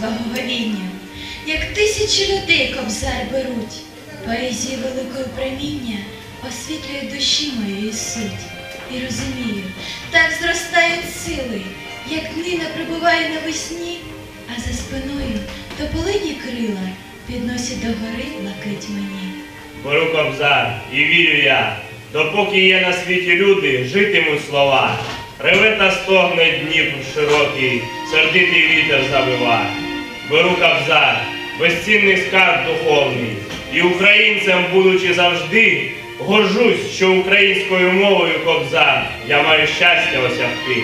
благоговіння, як тисячі людей кобзар беруть, поезії великої проміння освітлює душі моєї суть. І розумію, так зростають сили, як днина прибуває навесні, а за спиною тополині крила підносять до гори блакить мені. Беру кобзар і вірю я, допоки є на світі люди, житимуть слова. Реве та стогне Дніпр широкий, сердитий вітер забива, Беру кобзар, безцінний скарб духовний, і українцем, будучи завжди, горжусь, що українською мовою кобзар я маю щастя осягти.